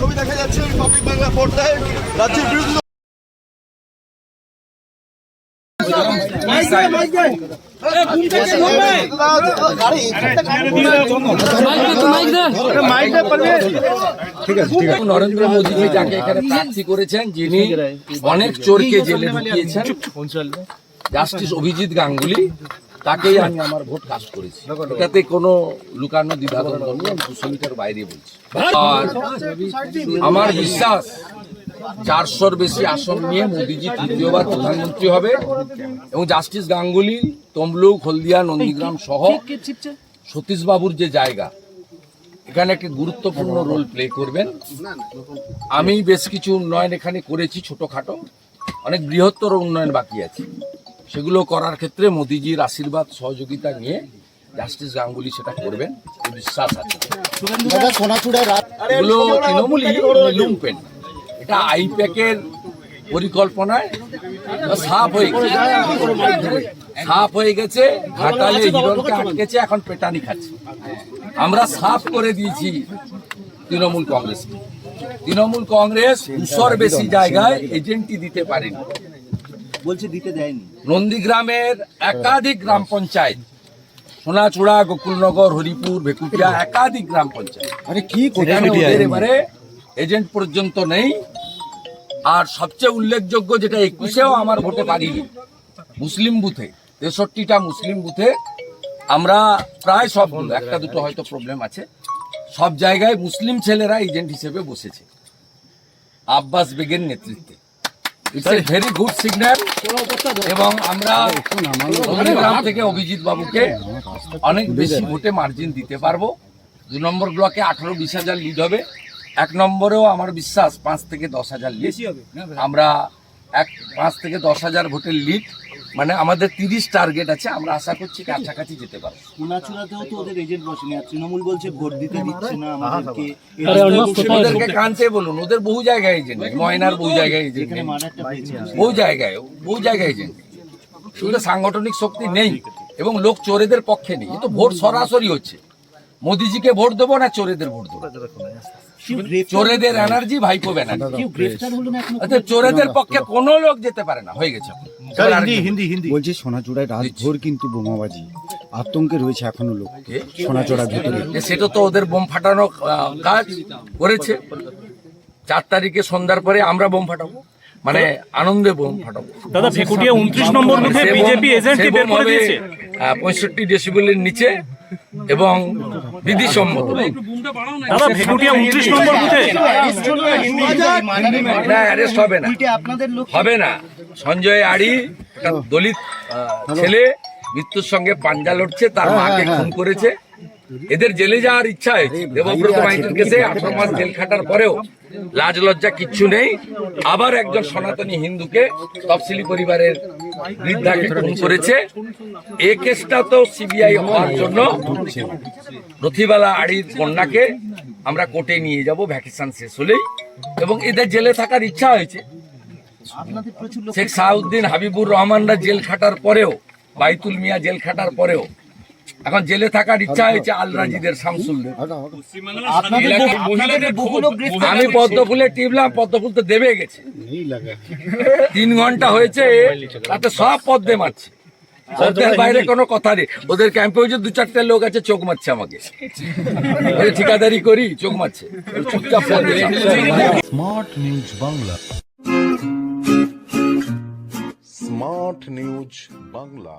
ছবি দেখা যাচ্ছে রিপাবলিক বাংলা পর্দায় রাজ্যের বিরুদ্ধে। নরেন্দ্র মোদীজি যাকে এখানে প্রার্থী করেছেন যিনি অনেক চোরকে জেলে ঢুকিয়েছেন। জাস্টিস অভিজিৎ গাঙ্গুলি। তাকেই আমি আমার ভোট কাজ করেছি। এটাতে কোনো লুকানো দ্বিধাদ্বন্দ্ব নেই আমি দুশো মিটার বাইরে বলছি। আর আমার বিশ্বাস চারশোর বেশি আসন নিয়ে মোদীজি তৃতীয়বার প্রধানমন্ত্রী হবে এবং জাস্টিস গাঙ্গুলি তমলুক হলদিয়া নন্দীগ্রাম সহ সতীশবাবুর যে জায়গা এখানে একটি গুরুত্বপূর্ণ রোল প্লে করবেন। আমি বেশ কিছু উন্নয়ন এখানে করেছি ছোটখাটো অনেক বৃহত্তর উন্নয়ন বাকি আছে। সেগুলো করার ক্ষেত্রে মোদিজির আশীর্বাদ সহযোগিতা নিয়ে জাস্টিস গাঙ্গুলি সেটা করবেন বিশ্বাস আছে। এগুলো তৃণমূলই লুম্পেন এটা আইপ্যাকের পরিকল্পনায় সাফ হয়ে গেছে। সাফ হয়ে গেছে ঘাটালে হিরণকে আটকেছে এখন পেটানি খাচ্ছে। আমরা সাফ করে দিয়েছি তৃণমূল কংগ্রেস তৃণমূল কংগ্রেস দুশোর বেশি জায়গায় এজেন্টই দিতে পারেনি। বলছে দিতে দেয়নি। নন্দীগ্রামের একাধিক গ্রাম পঞ্চায়েত সোনাচূড়া গোকুলনগর হরিপুর ভেকুটিয়া একাধিক গ্রাম পঞ্চায়েত। আরে কি এবারে এজেন্ট পর্যন্ত নেই। আর সবচেয়ে উল্লেখযোগ্য যেটা একুশেও আমার ভোটে পারিনি মুসলিম বুথে তেষট্টিটা মুসলিম বুথে আমরা প্রায় সব একটা দুটো হয়তো প্রবলেম আছে। সব জায়গায় মুসলিম ছেলেরা এজেন্ট হিসেবে বসেছে। আব্বাস বেগের নেতৃত্বে। ভেরি গুড সিগন্যাল এবং আমরা গ্রাম থেকে অভিজিৎ বাবুকে অনেক বেশি ভোটে মার্জিন দিতে পারব। দু নম্বর ব্লকে আঠারো বিশ হাজার লিড হবে। এক নম্বরেও আমার বিশ্বাস পাঁচ থেকে দশ হাজার লিড আমরা এক পাঁচ থেকে দশ হাজার ভোটের লিড মানে আমাদের তিরিশ টার্গেট আছে আমরা আশা করছি কাছাকাছি যেতে পারব। সোনাচূড়াতেও তো ওদের এজেন্ট বসেনি আর তৃণমূল বলছে ভোট দিতে দিচ্ছে না আমাদেরকে। ওদেরকে কানতে বলুন ওদের বহু জায়গায় এজেন্ট ময়নার বহু জায়গায় এজেন্ট বহু জায়গায় বহু জায়গায় এজেন্ট শুধু সাংগঠনিক শক্তি নেই এবং লোক চোরেদের পক্ষে নেই এ তো ভোট সরাসরি হচ্ছে। মোদিজিকে ভোট দেবো না চোরেদের ভোট দেবো। চোরেদের এনার্জি ভাইপো ব্যানার্জি অর্থাৎ চোরেদের পক্ষে কোনো লোক যেতে পারে না। হয়ে গেছে। এবার আরেকজন। বলছি সোনাচূড়ায় রাতভর কিন্তু বোমাবাজি। আতঙ্কে রয়েছে এখনও লোক। কে? সোনাচূড়ার ভেতরে। সেটা তো ওদের বোম ফাটানো কাজ করেছে। চার তারিখে সন্ধ্যার পরে আমরা বোম ফাটাবো। মানে আনন্দে বোম ফাটাবো। দাদা ভেকুটিয়া উনত্রিশ নম্বর বিজেপি এজেন্টকে বের করে দিয়েছে? পঁয়ষট্টি ডেসিবেলের নিচে। এবং বিধিসম্মত না অ্যারেস্ট হবে না। হবে না। সঞ্জয় আড়ি একটা দলিত ছেলে মৃত্যুর সঙ্গে পাঞ্জা লড়ছে তার মাকে খুন করেছে। এদের জেলে যাওয়ার ইচ্ছা হয়েছে। দেবব্রত মাইতির কেসে আঠারো মাস জেল খাটার পরেও লাজ লজ্জা কিচ্ছু নেই। আবার একজন সনাতনী হিন্দুকে তফসিলি পরিবারের করেছে। এ কেসটা তো সিবিআই হওয়ার জন্য রথিবালা আড়ির কন্যাকে আমরা কোর্টে নিয়ে যাব, ভ্যাকেশন শেষ হলেই। এবং এদের জেলে থাকার ইচ্ছা হয়েছে। শেখ সাহাউদ্দিন হাবিবুর রহমানরা জেল খাটার পরেও, বাইতুল মিয়া জেল খাটার পরেও এখন জেলে থাকার ইচ্ছা হয়েছে আল রাজিদের শামসুলদের আপনাদের বহু- আপনাদের বহু লোক গ্রেফতার আমি পদ্মফুলে টিপলাম পদ্মফুল তো দেবে গেছে। তিন ঘণ্টা হয়েছে তাতে সব পদ্মে মারছে। বাইরে কোনো কথা নেই। ওদের ক্যাম্পে হয়েছে দু চারটে লোক আছে চোখ মারছে আমাকে। ঠিকাদারি করি চোখ মারছে। চুপচাপ smart news Bangla. Smart news Bangla.